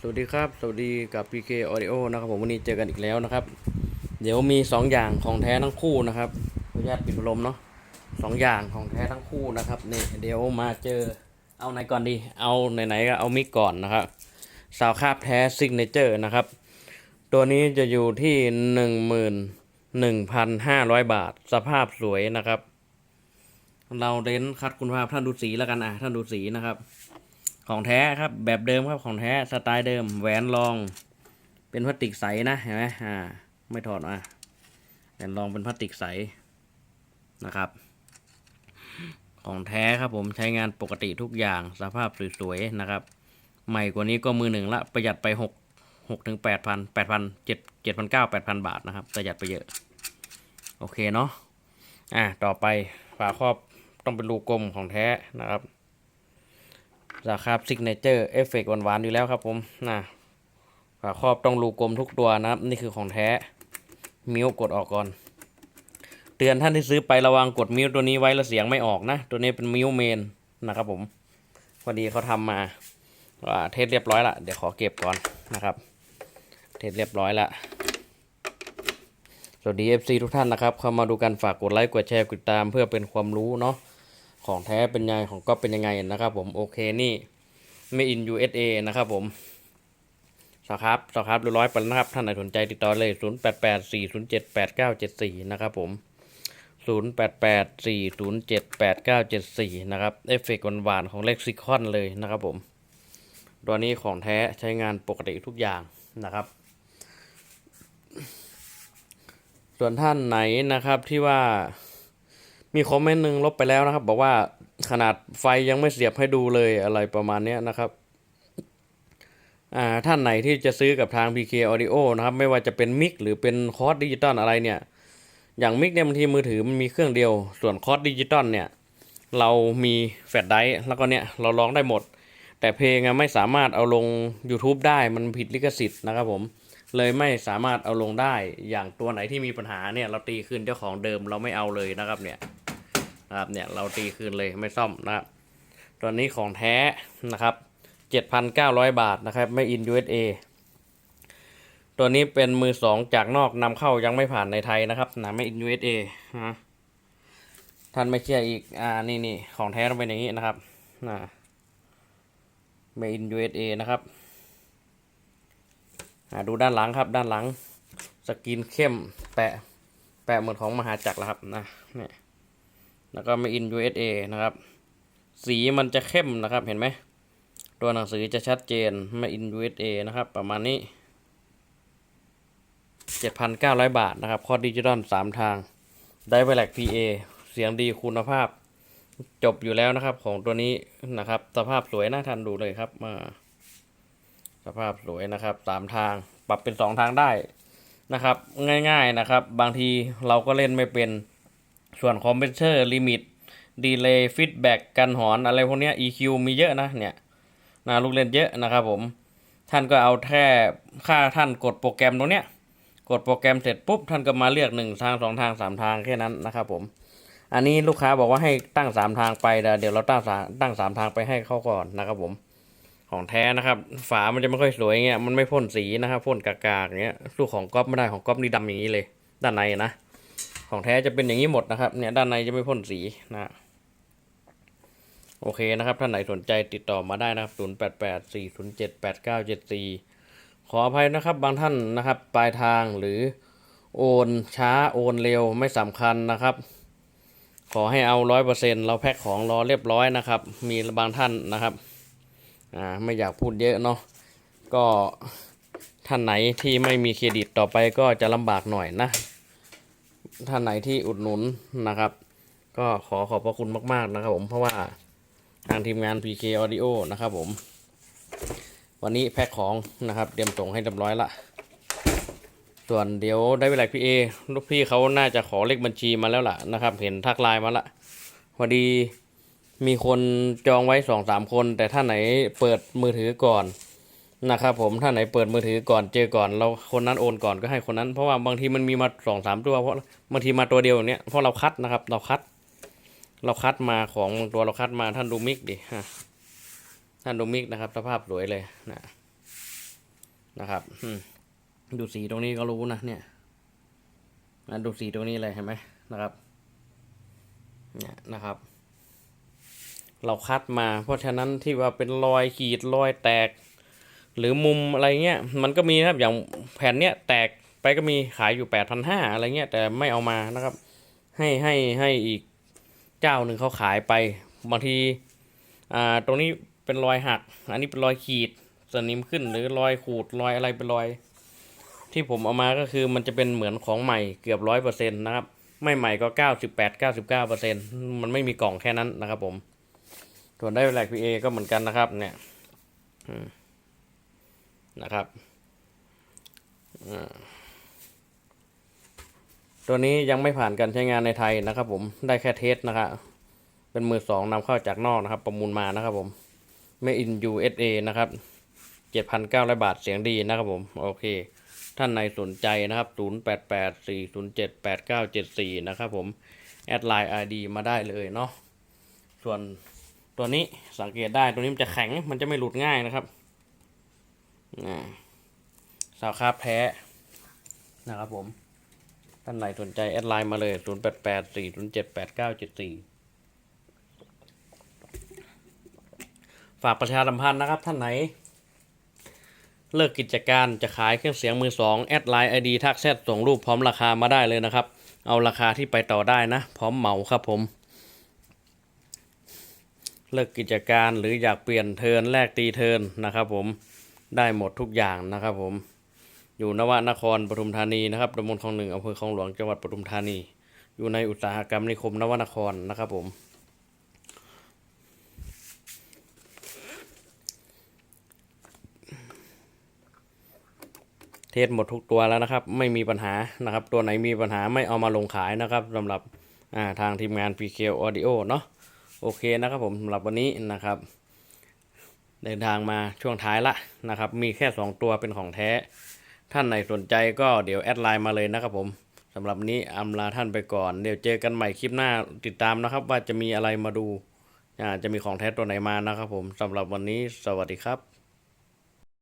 สวัสดีครับ สวัสดีกับ PK Audio นะครับผมวันนี้เจอกันอีกแล้วนะครับ เดี๋ยวมี 2 อย่างของแท้ทั้งคู่นะครับขออนุญาตปิดพัดลมเนาะสองอย่างของแท้ทั้งคู่นะครับนี่เดี๋ยวมาเจอเอาไหนก่อนดี เอาไหนๆก็เอามิกก่อนนะครับสาวคาบแท้ซิกเนเจอร์นะครับ ตัวนี้จะอยู่ที่ 11,500 บาท สภาพสวยนะครับ เราเน้นคัดคุณภาพท่านดูสีแล้วกันอะท่านดูสีนะครับ ของแท้ครับ แบบเดิมครับของแท้สไตล์เดิมแหวนรอง เป็นพลาสติกใสนะเห็นไหมอ่า ไม่ถอดอะแหวนรองเป็นพลาสติกใสนะครับ ของแท้ครับผมใช้งานปกติทุกอย่างสภาพสวยๆนะครับ ใหม่กว่านี้ก็มือหนึ่งละประหยัดไปหกหกถึงแปดพันแปดพันเจ็ดเจ็ดพันเก้าแปดพันบาทนะครับประหยัดไปเยอะ โอเคเนาะอะต่อไปฝาครอบต้องเป็นรูกลมของแท้นะครับ ราคาซิกเนเจอร์เอฟเฟกต์หวานๆอยู่แล้วครับผมนะฝาครอบต้องรูกลมทุกตัวนะครับ นี่คือของแท้ มิวกดออกก่อน เตือนท่านที่ซื้อไประวังกดมิวตัวนี้ไว้แล้วเสียงไม่ออกนะ ตัวนี้เป็นมิวเมนนะครับผมพอดีเขาทำมาว่าเทสเรียบร้อยละเดี๋ยวขอเก็บก่อนนะครับ เทสเรียบร้อยละสวัสดี FC ทุกท่านนะครับ เข้ามาดูกันฝากกดไลค์กดแชร์กดติดตามเพื่อเป็นความรู้เนาะ ของแท้เป็นยังไงของก็เป็นยังไงนะครับ ผมโอเคนี่ Made in USA นะครับผมสครับสครับเรียบร้อยไปแล้วนะครับท่านไหนสนใจติดต่อเลย 0 8 8 4 0 7 8 9 7 4 นะครับผม 0 8 8 4 0 7 8 9 7 4 นะครับ เอฟเฟกต์หวานๆของ Lexicon เลยนะครับผม ตัวนี้ของแท้ใช้งานปกติทุกอย่างนะครับ ส่วนท่านไหนนะครับที่ว่า มีคอมเมนต์หนึ่งลบไปแล้วนะครับ บอกว่าขนาดไฟยังไม่เสียบให้ดูเลยอะไรประมาณนี้นะครับท่านไหนที่จะซื้อกับทาง PK Audio นะครับ ไม่ว่าจะเป็นมิกหรือเป็นคอร์สดิจิตอลอะไรเนี่ย อย่างมิกเนี่ยบางทีมือถือมันมีเครื่องเดียว ส่วนคอร์สดิจิตอลเนี่ย เรามีแฟลชไดร์แล้วก็เนี่ยเราร้องได้หมด แต่เพลงไม่สามารถเอาลง YouTube ได้มันผิดลิขสิทธิ์นะครับผม เลยไม่สามารถเอาลงได้อย่างตัวไหนที่มีปัญหาเนี่ยเราตีคืนเจ้าของเดิมเราไม่เอาเลยนะครับเนี่ย นะครับเนี่ยเราตีคืนเลยไม่ซ่อมนะครับตัวนี้ของแท้นะครับ 7,900 บาทนะครับไม่อิน USA ตัวนี้เป็นมือสองจากนอกนำเข้ายังไม่ผ่านในไทยนะครับนะไม่อิน USA นะท่านไม่เชื่ออีกอ่านี่นี่ของแท้ต้องเป็นอย่างนี้นะครับนะไม่อิน USA นะครับดูด้านหลังครับด้านหลังสกรีนเข้มแปะแปะเหมือนของมหาจักรแล้วครับนะเนี่ย แล้วก็ไม่อิน USA นะครับ สีมันจะเข้มนะครับเห็นไหม ตัวหนังสือจะชัดเจนไม่อิน USA นะครับ ประมาณนี้ 7,900 บาทนะครับคอร์ดดิจิตอล3 ทาง ได้ไวแลก PA เสียงดีคุณภาพ จบอยู่แล้วนะครับของตัวนี้นะครับ สภาพสวยน่าทันดูเลยครับมาสภาพสวยนะครับสามทางปรับเป็นสองทางได้นะครับ ง่าย ๆนะครับ บางทีเราก็เล่นไม่เป็น ส่วนคอมเพรสเซอร์ลิมิตดีเลย์ฟีดแบ็กกันหอนอะไรพวกนี้ EQ มีเยอะนะเนี่ยนะลูกเล่นเยอะนะครับผม ท่านก็เอาแค่ค่าท่านกดโปรแกรมตรงเนี้ย กดโปรแกรมเสร็จปุ๊บ ท่านก็มาเลือกหนึ่งทางสองทางสามทางแค่นั้นนะครับผม อันนี้ลูกค้าบอกว่าให้ตั้งสามทางไปแต่เดี๋ยวเราตั้งสามตั้งสามทางไปให้เขาก่อนนะครับผม ของแท้นะครับ ฝามันจะไม่ค่อยสวยเงี้ยมันไม่พ่นสีนะครับพ่นกากๆอย่างเงี้ยสู้ของก๊อฟไม่ได้ของก๊อฟนี่ดำอย่างนี้เลย ด้านในนะ ของแท้จะเป็นอย่างนี้หมดนะครับ เนี่ยด้านในจะไม่พ่นสีนะโอเคนะครับ ท่านไหนสนใจติดต่อมาได้นะครับ 0 8 8 4 0 7 8 9 7 4 ขออภัยนะครับ บางท่านนะครับ ปลายทางหรือโอนช้าโอนเร็วไม่สำคัญนะครับ ขอให้เอาร้อยเปอร์เซ็นต์เราแพ็คของรอเรียบร้อยนะครับ มีบางท่านนะครับ อ่าไม่อยากพูดเยอะเนาะ ก็ท่านไหนที่ไม่มีเครดิตต่อไปก็จะลำบากหน่อยนะ ท่านไหนที่อุดหนุนนะครับ ก็ขอขอบพระคุณมาก ๆนะครับผมเพราะว่าทางทีมงาน PK Audio นะครับผม วันนี้แพ็คของนะครับเตรียมส่งให้เรียบร้อยละส่วนเดี๋ยวได้เวลาพี่เอลูกพี่เขาน่าจะขอเลขบัญชีมาแล้วล่ะนะครับ เห็นทักไลน์มาละพอดีมีคนจองไว้สองสามคน แต่ถ้านไหนเปิดมือถือก่อน นะครับผมถ้าไหนเปิดมือถือก่อนเจอก่อนเราคนนั้นโอนก่อนก็ให้คนนั้น เพราะว่าบางทีมันมีมาสองสามตัว เพราะบางทีมาตัวเดียวอย่างเนี้ยเพราะเราคัดนะครับ เราคัด เราคัดมาของบางตัวเราคัดมาท่านดูมิกดิฮะท่านดูมิกนะครับสภาพสวยเลยนะนะครับดูสีตรงนี้ก็รู้นะเนี่ยนะดูสีตรงนี้เลยเห็นไหมนะครับเนี่ยนะครับ เราคัดมา เพราะฉะนั้นที่ว่าเป็นรอยขีดรอยแตก หรือมุมอะไรเงี้ยมันก็มีนะครับอย่างแผ่นเนี้ยแตกไปก็มีขายอยู่แปดพันห้าอะไรเงี้ยแต่ไม่เอามานะครับ ให้ให้ให้อีกเจ้าหนึ่งเขาขายไปบางทีอ่าตรงนี้เป็นรอยหัก อันนี้เป็นรอยขีดสนิมขึ้นหรือรอยขูดรอยอะไรเป็นรอย ที่ผมเอามาก็คือมันจะเป็นเหมือนของใหม่เกือบร้อยเปอร์เซ็นต์นะครับ ไม่ใหม่ก็เก้าสิบแปดเก้าสิบเก้าเปอร์เซ็นต์มันไม่มีกล่องแค่นั้นนะครับผมส่วนได้แหลกพีเอก็เหมือนกันนะครับเนี่ยอืม นะครับตัวนี้ยังไม่ผ่านการใช้งานในไทยนะครับผมได้แค่เทสนะครับเป็นมือสองนำเข้าจากนอกนะครับ ประมูลมานะครับผม Made in USA นะครับเจ็ดพันเก้าร้อยบาทเสียงดีนะครับผมโอเค ท่านในสนใจนะครับ0 8 8 4 0 7 8 9 7 4นะครับผมแอดไลน์ ID มาได้เลยเนาะส่วนตัวนี้สังเกตได้ตัวนี้มันจะแข็งมันจะไม่หลุดง่ายนะครับ สาวคาบแท้นะครับผม ท่านไหนสนใจ แอดไลน์มาเลย 0 8 8 4 0 7 8 9 7 4 ฝากประชาสัมพันธ์นะครับ ท่านไหน เลิกกิจการจะขายเครื่องเสียงมือสองแอดไลน์ไอดีทักแชทส่งรูปพร้อมราคามาได้เลยนะครับ เอาราคาที่ไปต่อได้นะ พร้อมเหมาครับผมเลิกกิจการหรืออยากเปลี่ยนเทินแลกตีเทินนะครับผม ได้หมดทุกอย่างนะครับผมอยู่นวนครปทุมธานีนะครับตำบลคลองหนึ่งอำเภอคลองหลวงจังหวัดปทุมธานี อยู่ในอุตสาหกรรมนิคมนวนครนะครับผม เทสหมดทุกตัวแล้วนะครับ ไม่มีปัญหานะครับ ตัวไหนมีปัญหาไม่เอามาลงขายนะครับสำหรับาทางทีมงาน PK Audio เนาะโอเคนะครับผมสำหรับวันนี้นะครับ เดินทางมาช่วงท้ายละนะครับ มีแค่ 2 ตัวเป็นของแท้ ท่านไหนสนใจก็เดี๋ยวแอดไลน์มาเลยนะครับผมสำหรับนี้อำลาท่านไปก่อน เดี๋ยวเจอกันใหม่คลิปหน้าติดตามนะครับ ว่าจะมีอะไรมาดูจะมีของแท้ตัวไหนมานะครับผมสำหรับวันนี้สวัสดีครับ